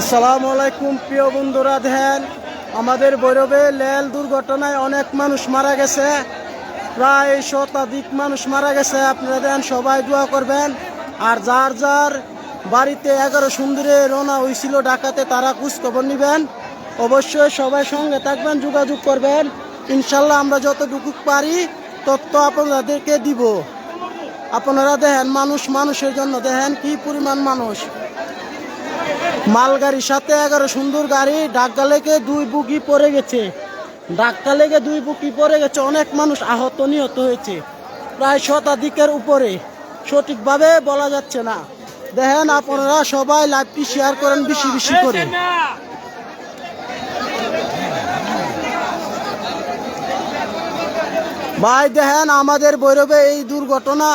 আসসালামু আলাইকুম, প্রিয় বন্ধুরা, দেখেন, আমাদের বৈরবে লেল দুর্ঘটনায় অনেক মানুষ মারা গেছে, প্রায় শতাধিক মানুষ মারা গেছে। আপনারা দেন সবাই দোয়া করবেন। আর যার যার বাড়িতে এগারো সুন্দরে রওনা হয়েছিল ডাকাতে তারা খোঁজখবর নেবেন। অবশ্যই সবাই সঙ্গে থাকবেন, যোগাযোগ করবেন। ইনশাল্লাহ আমরা যতটুকু পারি তথ্য আপনাদেরকে দিব। আপনারা দেখেন, মানুষ মানুষের জন্য দেখেন, কি পরিমাণ মানুষ। মালগাড়ির সাথে এগারো সুন্দর গাড়ি ডাক্কা লেগে দুই বুকি পড়ে গেছে। ডাক্কা লেগে দুই বুকি পড়ে গেছে, অনেক মানুষ আহত, নিহত হয়েছে। প্রায় শতাধিকের উপরে। সঠিকভাবে বলা যাচ্ছে না। দেখেন আপনারা সবাই লাইভটি শেয়ার করেন বেশি বেশি করে। ভাই, দেখেন আমাদের বৈরবে এই দুর্ঘটনা,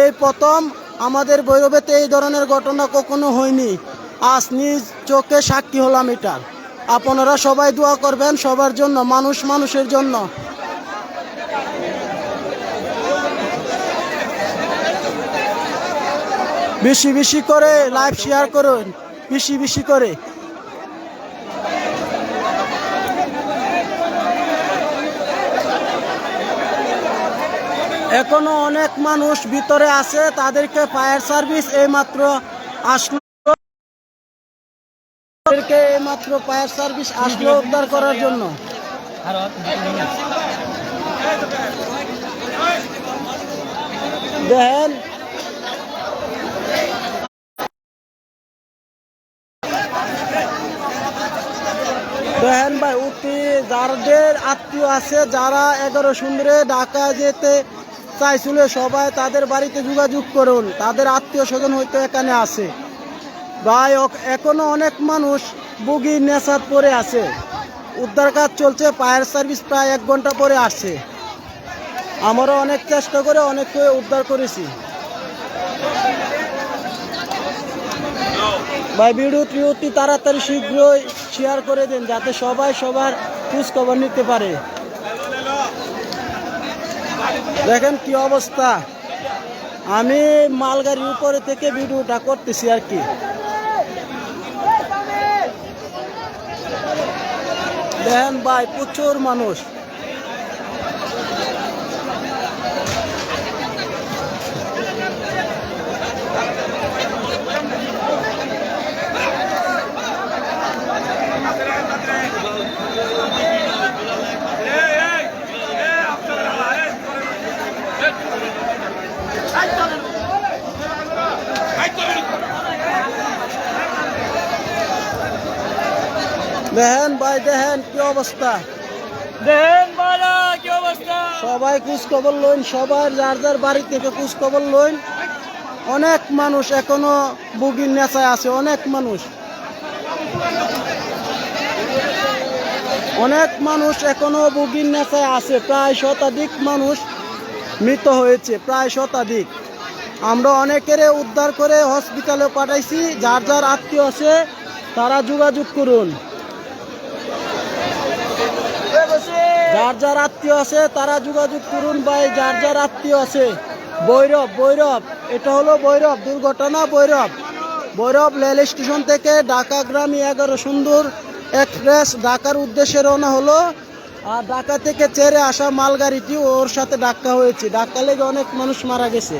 এই প্রথম। আমাদের বৈরবেতে এই ধরনের ঘটনা কখনো হয়নি। আজ নিজ চোখে সাক্ষী হলাম এটা। আপনারা সবাই দোয়া করবেন সবার জন্য, মানুষ মানুষের জন্য। বেশি বেশি করে লাইভ শেয়ার করুন, বেশি বেশি করে। এখনও অনেক মানুষ ভিতরে আছে, তাদেরকে ফায়ার সার্ভিস এইমাত্র আসলো। তাদেরকে এইমাত্র ফায়ার সার্ভিস আসলো উদ্ধার করার জন্য। দেখেন। দেখেন ভাই, উঠি যাদের আত্মীয় আছে, যারা এগারো সুন্দরে ঢাকা যেতে চাইছিল সবাই তাদের বাড়িতে যোগাযোগ করুন। তাদের আত্মীয় স্বজন হয়তো এখানে আছে। ভাই অক- এখনও অনেক মানুষ বুগি নেশাত পরে আছে। উদ্ধার কাজ চলছে, ফায়ার সার্ভিস প্রায় এক ঘণ্টা পরে আসছে। আমারও অনেক চেষ্টা করে অনেককে উদ্ধার করেছি। ভাই ভিডিওটি অতি তাড়াতাড়ি শীঘ্রই শেয়ার করে দিন, যাতে সবাই সবার খোঁজ খবর নিতে পারে। দেখেন কি অবস্থা। আমি মালগাড়ির উপরে থেকে ভিডিওটা করতেছি আর কি। দেখেন ভাই প্রচুর মানুষ। দেখেন ভাই দেখেন কি অবস্থা। বালা কি অবস্থা? সবাই খোঁজ খবর লইন সবার যার যার বাড়ি থেকে খোঁজ খবর লইন। অনেক মানুষ এখনও বুগির নেশায় আছে অনেক মানুষ। অনেক মানুষ এখনও বুগির নেশায় আছে প্রায় শতাধিক মানুষ মৃত হয়েছে প্রায় শতাধিক। আমরা অনেকেরে উদ্ধার করে হসপিটালে পাঠাইছি যার যার আত্মীয় আছে তারা যোগাযোগ করুন। যার যার আত্মীয় আছে, তারা যোগাযোগ করুন ভাই, যার যার আত্মীয় আছে। বৈরব বৈরব এটা হলো বৈরব দুর্ঘটনা বৈরব বৈরব রেল স্টেশন থেকে ঢাকা গ্রামী এগারো সুন্দর এক্সপ্রেস, ঢাকার উদ্দেশ্যে রওনা হলো। আর ঢাকা থেকে চেরে আসা মালগাড়িটি ওর সাথে ধাক্কা হয়েছে। ধাক্কা লেগে অনেক মানুষ মারা গেছে।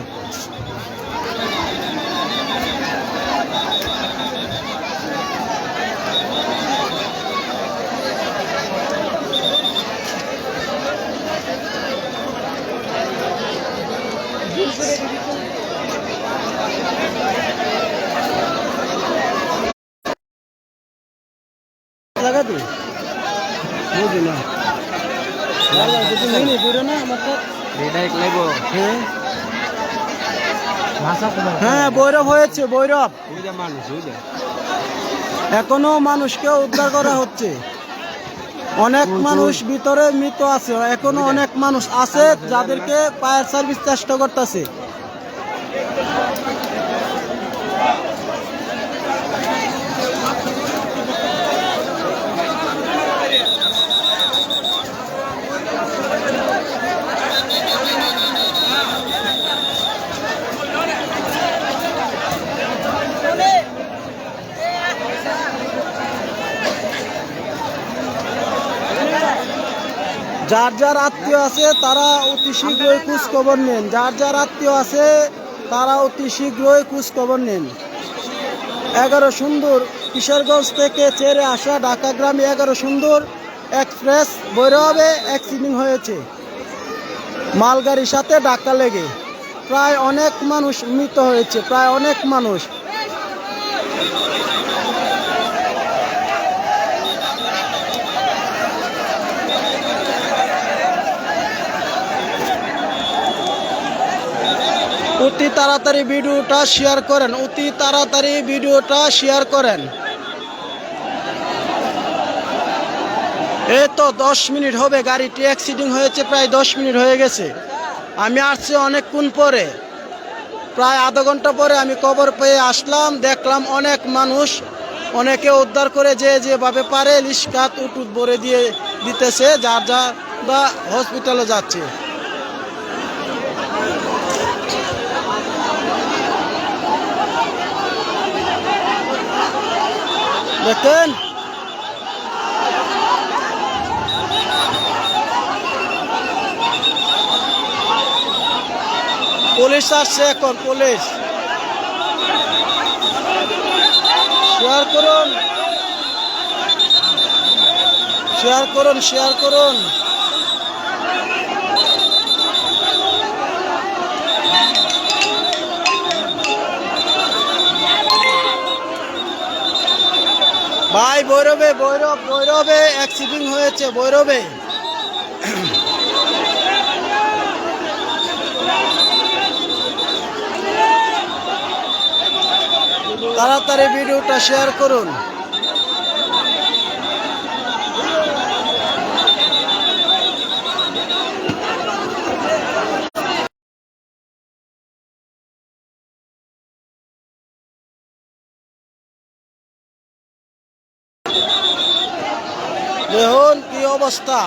লাগা নেই না। হ্যাঁ। কোন হ্যাঁ। বৈরব হয়েছে বৈরব। এখনও মানুষকে উদ্ধার করা হচ্ছে। অনেক মানুষ ভিতরে মৃত আছে এখনও অনেক মানুষ আছে যাদেরকে ফায়ার সার্ভিস চেষ্টা করতেছে। যার যার আত্মীয় আছে, তারা অতি শীঘ্রই খোঁজ খবর নেন। যার যার আত্মীয় আছে, তারা অতি শীঘ্রই খোঁজ খবর নেন। এগারো সুন্দর, কিশোরগঞ্জ থেকে চেরে আসা ঢাকা গ্রামে এগারো সুন্দর এক্সপ্রেস বৈরবে অ্যাক্সিডেন্ট হয়েছে। মালগাড়ির সাথে ধাক্কা লেগে প্রায় অনেক মানুষ মৃত হয়েছে, প্রায় অনেক মানুষ। অতি তাড়াতাড়ি ভিডিওটা শেয়ার করেন, অতি তাড়াতাড়ি ভিডিওটা শেয়ার করেন। এই তো দশ মিনিট হবে, গাড়িটি অ্যাক্সিডেন্ট হয়েছে, প্রায় দশ মিনিট হয়ে গেছে। আমি আসছি অনেকক্ষণ পরে। প্রায় আধা ঘণ্টা পরে আমি কবর পেয়ে আসলাম, দেখলাম অনেক মানুষ, অনেকে উদ্ধার করে যে যেভাবে পারে, লিস্কাত উটুট ভরে দিয়ে দিতেছে, যার যা বা হসপিটালে যাচ্ছে। দেখেন পুলিশ আসছে এখন পুলিশ শেয়ার করুন শেয়ার করুন শেয়ার করুন বৈরবে বৈরব বৈরবে অ্যাক্সিডেন্ট হয়েছে বৈরবে। তাড়াতাড়ি ভিডিওটা শেয়ার করুন দেখুন কি অবস্থা।